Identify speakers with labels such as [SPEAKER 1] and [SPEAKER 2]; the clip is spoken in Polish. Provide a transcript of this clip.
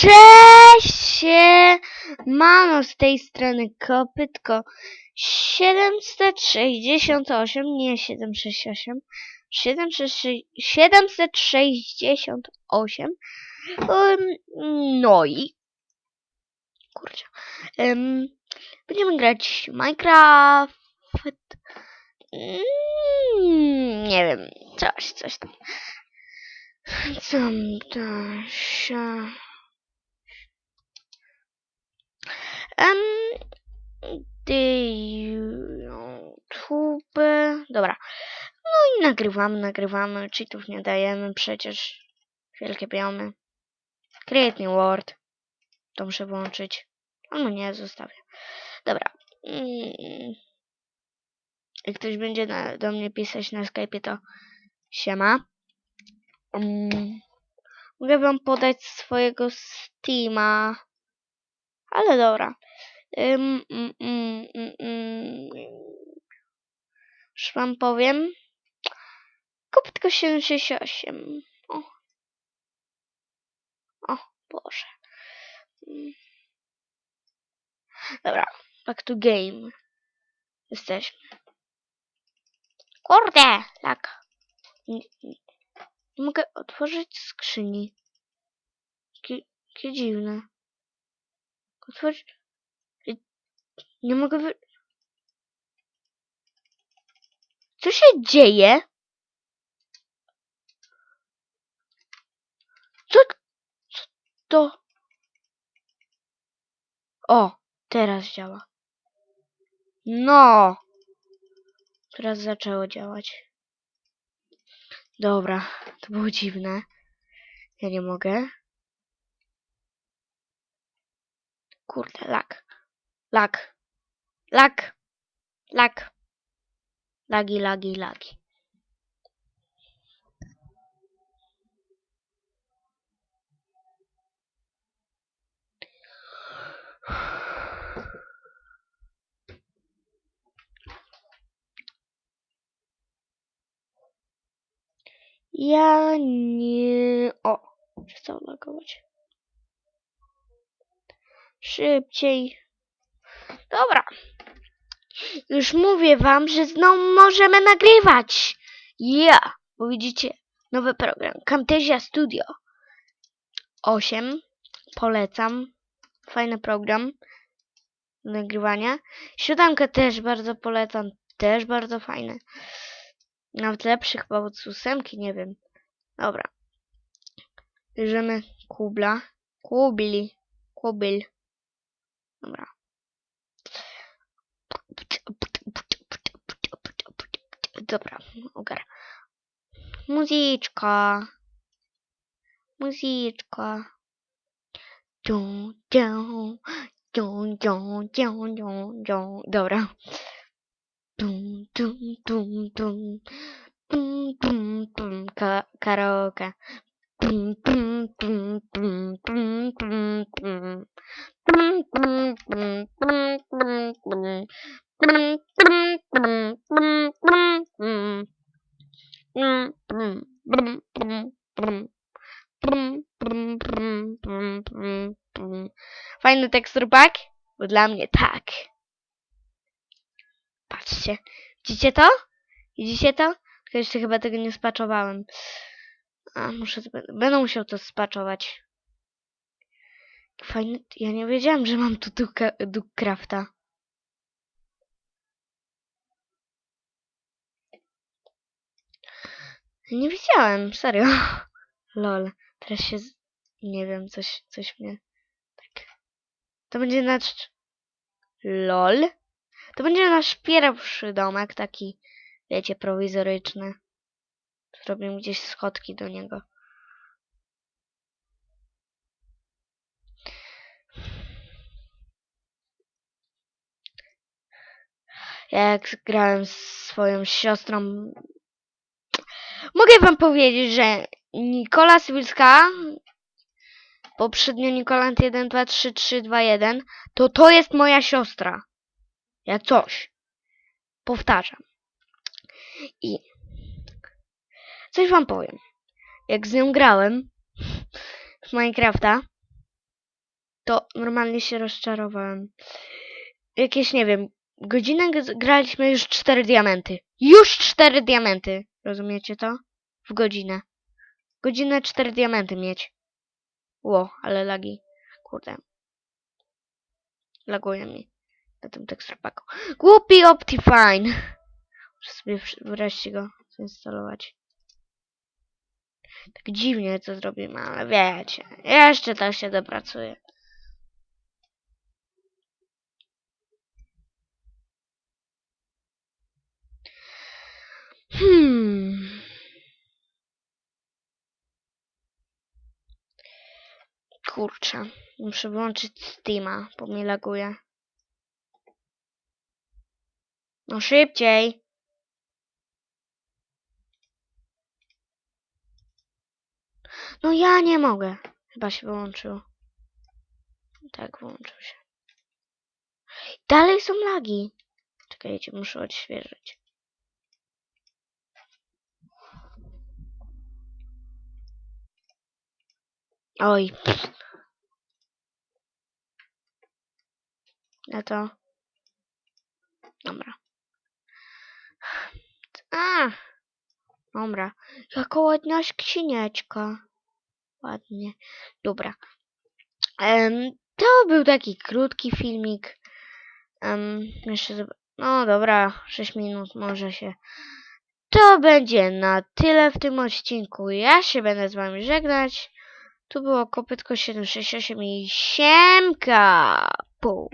[SPEAKER 1] Cześć! Mano z tej strony kopytko 768, nie 768, 766 768. Um, no i kurczę. Um, będziemy grać Minecraft. Mm, nie wiem, coś, coś tam. Co to się... Um, YouTube. Dobra. No i nagrywamy, nagrywamy. Cheatów nie dajemy przecież. Wielkie biomy. Create new word. To muszę włączyć. No nie, zostawię. Dobra. Mm. Jak ktoś będzie na, do mnie pisać na Skype'ie, to siema. Mm. Mogę wam podać swojego Steama. Ale dobra. Mm, mm, mm. Już wam powiem. Kup tylko 768. O. O, Boże. Mm. Dobra, back to game. Jesteśmy. Kurde, lak. Nie, nie, mogę otworzyć skrzyni. Jakie dziwne. Otworzyć... Nie mogę wy... Co się dzieje? Co, co to? O, teraz działa. No. Teraz zaczęło działać. Dobra, to było dziwne. Ja nie mogę. Kurde, lak. Lak. Lak. Lak. Lagi, lagi, lagi. Ja nie... O, przestał lagować. Szybciej. Dobra. Już mówię wam, że znowu możemy nagrywać. Ja, bo widzicie, nowy program. Camtasia Studio 8. Polecam. Fajny program nagrywania. Siódemkę też bardzo polecam. Też bardzo fajny. Nawet lepszy chyba od ósemki, nie wiem. Dobra. Bierzemy kubla. Kubli. Kubil. Dobra. Dobra, ogar. Muzyczka. Muzyczka. Dun, dun, dun, dun, dun, dun. Dobra. Tum, tum, tum, tum, tum, tum, tum. Ka karaoke. tum, tum, tum, tum, tum, tum. Tum, tum, tum, tum, tum, tum. dun. Fajny tekstur pack? Bo dla mnie tak. Patrzcie. Widzicie to? Widzicie to? Tylko jeszcze chyba tego nie spaczowałem. A, muszę... Będę musiał to spaczować. Fajny... Ja nie wiedziałem, że mam tu Duka- Duckcrafta. Nie wiedziałem, serio. Lol. Teraz się... z- Nie wiem, coś, coś mnie... Tak... To będzie nasz... Lol. To będzie nasz pierwszy domek, taki, wiecie, prowizoryczny. Zrobimy gdzieś schodki do niego. Jak grałem z swoją siostrą, mogę wam powiedzieć, że Nikola Sywilska, poprzednio Nikolant 1, 2, 3, 3, 2, 1, to to jest moja siostra. Jak coś. Powtarzam. I coś wam powiem. Jak z nią grałem w Minecrafta, to normalnie się rozczarowałem. Jakieś, nie wiem, godzinę graliśmy już cztery diamenty. Już cztery diamenty. Rozumiecie to? W godzinę. Godzinę cztery diamenty mieć. Ło, ale lagi. Kurde. Laguje mi na tym teksturpaku. Głupi Optifine! Muszę sobie wreszcie go zainstalować. Tak dziwnie to zrobimy, ale wiecie. Jeszcze tak się dopracuję. Kurczę. Muszę wyłączyć Steama, bo mi laguje. No szybciej. No ja nie mogę. Chyba się wyłączyło. Tak, wyłączył się. Dalej są lagi. Czekajcie, muszę odświeżyć. Oj. No to. Dobra. A! Dobra. Jaka ładna skrzyneczka. Ładnie. Dobra. Em, to był taki krótki filmik. Em, jeszcze. No dobra, 6 minut może się. To będzie na tyle w tym odcinku. Ja się będę z wami żegnać. Tu było kopytko 768 i siemka! Pół.